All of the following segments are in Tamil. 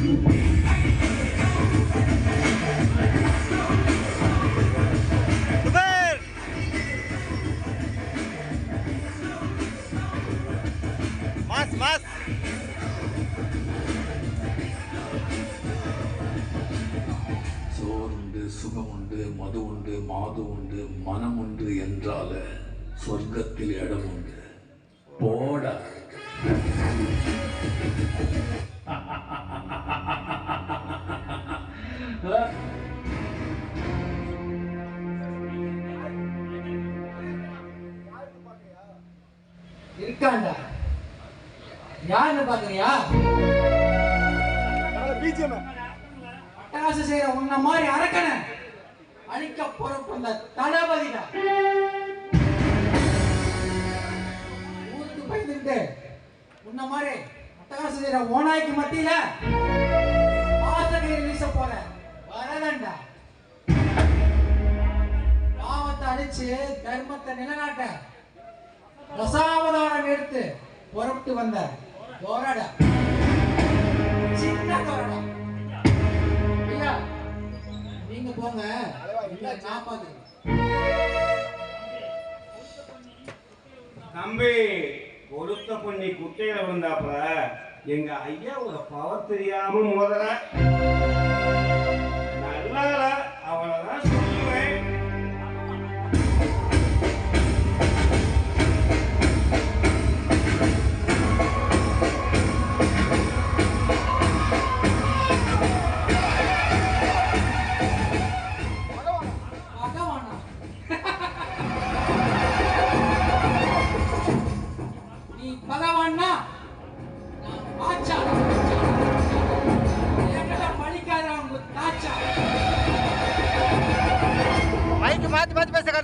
சூப்பர் சோர் உண்டு சுகம் உண்டு மது உண்டு மாது உண்டு மனம் உண்டு என்றால சொர்க்கத்தில் இடம் உண்டு போட. இருக்காண்டா? யாருன்னு பாக்குறியா? அட்டகாசம் செய்யற உன்ன மாதிரி அரக்கனை அழிக்க பொறுப்பு இந்த தளபதிடா. ஊருக்கு பயந்துட்டு உன்ன மாதிரி செய்யற ஓனாய்க்கு மத்தியில பாசகை வீச போற வரதண்டா. பாவத்தை அழிச்சு தர்மத்தை நிலநாட்ட ரசாவதாரம் எடுத்து புறப்பட்டு வந்த போராட சின்ன தோரடா. ஐயா நீங்க போங்க. இல்ல நான் பாத்துக்கிறேன் தம்பி கொடுத்த பொண்ணி குட்டையில விழுந்தாப்புல எங்க ஒரு பவர் தெரியாம மோதல நல்லா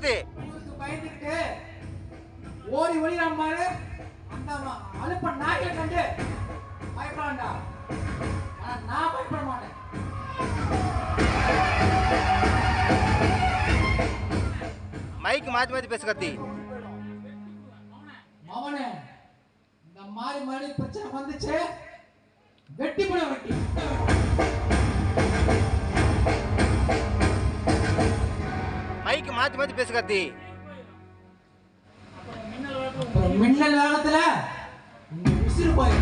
இவருக்கு பயந்துக்கிட்டு ஓடி ஒளிராம பாரு அந்த அலுப்ப நாயை கண்டு பயப்படாண்டா நான் பயப்பட மாட்டேன். மைக்கு மாத்தி மாத்தி பேச கார்த்தி மவனே இந்த மாதிரி மாதிரி பிரச்சனை வந்துச்சு. வெட்டி போட வெட்டி. மைக்கு மாத்தி மாத்தி பேச கார்த்தி. மின்னல் வேகத்துல உங்க உசிறு போய்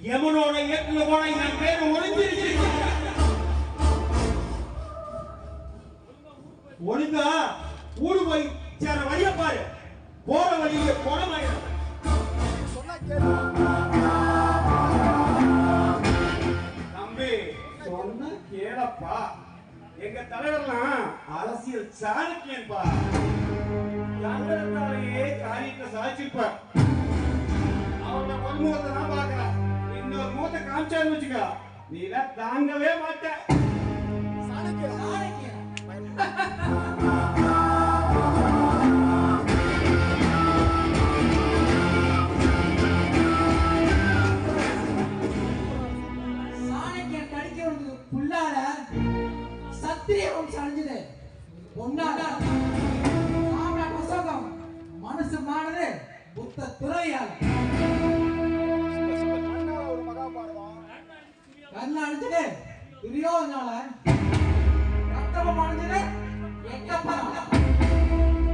மைக் மாத்தி யமனோட இயக்குல போன இந்த பேர் ஒளிஞ்சிருச்சு. ஒழுங்கா ஊடு போய் சேர வழிய பாரு. போற வழியில குணமாயிடும் தம்பி சொன்ன கேளப்பா. எங்க தலைவர்லாம் அரசியல் சாணக்கியன்பா. தங்கத்தாலேயே காரியத்தை சாதிச்சிருப்பார் அவங்க ஒரு தான் நான் முகத்தை காமிச்சான்னு வச்சுக்க. நீ தாங்கவே மாட்ட. சத்திரிய வம்சம் அழிஞ்சது. மனசு மானது புத்த துறையால். கண்ணு அழிஞ்சது துரியோதனால ரத்தம் அழிஞ்சது எட்டப்பனால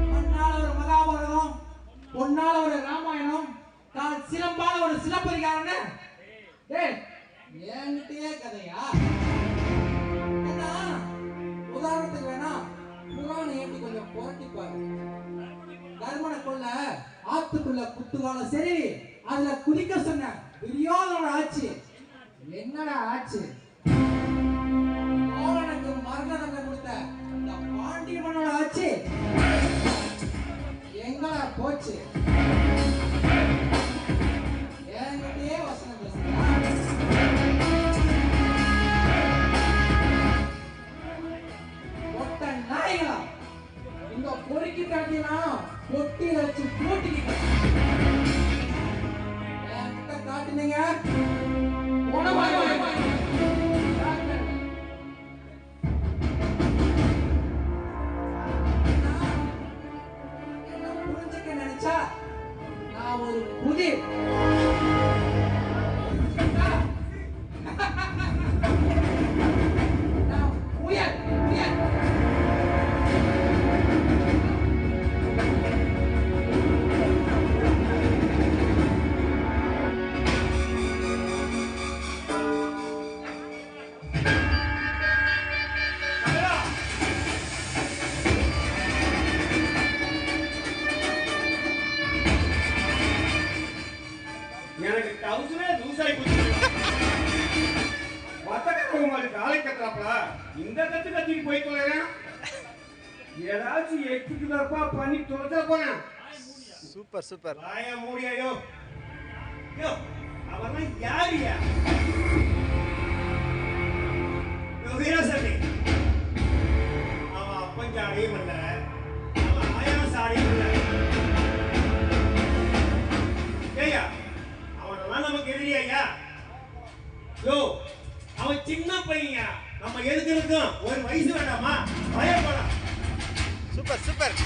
பொன்னால ஒரு மகாபாரதம் பொன்னால ஒரு ராமாயணம் கால் சிலம்பால ஒரு சிலப்பதிகாரம்னு. டேய் என்கிட்டயே கதையா? என்ன உதாரணத்துக்கு வேணா புராணம் ஏற்றி கொஞ்சம் புரட்டி பாரு. தர்மனை கொள்ள ஆத்துக்குள்ள குத்துவால சரி அதுல குதிக்க சொன்ன துரியோதனோட ஆட்சி. என்னடா ஆச்சு? எனக்கு மரண தண்டனை கொடுத்த இந்த பாண்டிய மன்னோட ஆச்சு. எங்கடா போச்சு? என்கிட்டயே வசனம் பேசுறா. நாய்களா? இந்த பொறுக்கி தாட்டினா பொட்டி வச்சு கூட்டிக்கிட்ட என்கிட்ட காட்டுனீங்க? ஒரு புதிர் உங்களுக்கு காலை கட்டுறாப்ல. இந்த கத்து கத்திட்டு போய் தொலைறேன். ஏதாச்சும் எட்டுக்கு தப்பா பண்ணி தொலைச்சா போனேன் சூப்பர் சூப்பர். வாய மூடியோ யோ. அவர்லாம் யாரியா யோ? வீரசாமி அவன் அப்பன் சாடியும் இல்ல. அவன் ஆயா சாடியும் இல்ல. ஏய்யா அவனெல்லாம் நமக்கு எதிரியா யோ அவன் சின்ன பையன் நம்ம எதுக்கு இருக்கோம்? ஒரு வயசு வேண்டாமா? பயப்படலாம் சூப்பர் சூப்பர்.